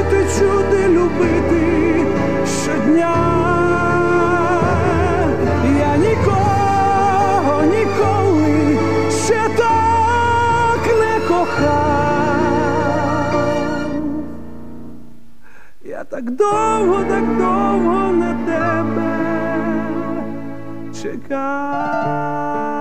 Бачити, чути, любити щодня. Я нікого ніколи ще так не кохав. Я так довго, так довго на тебе чекав.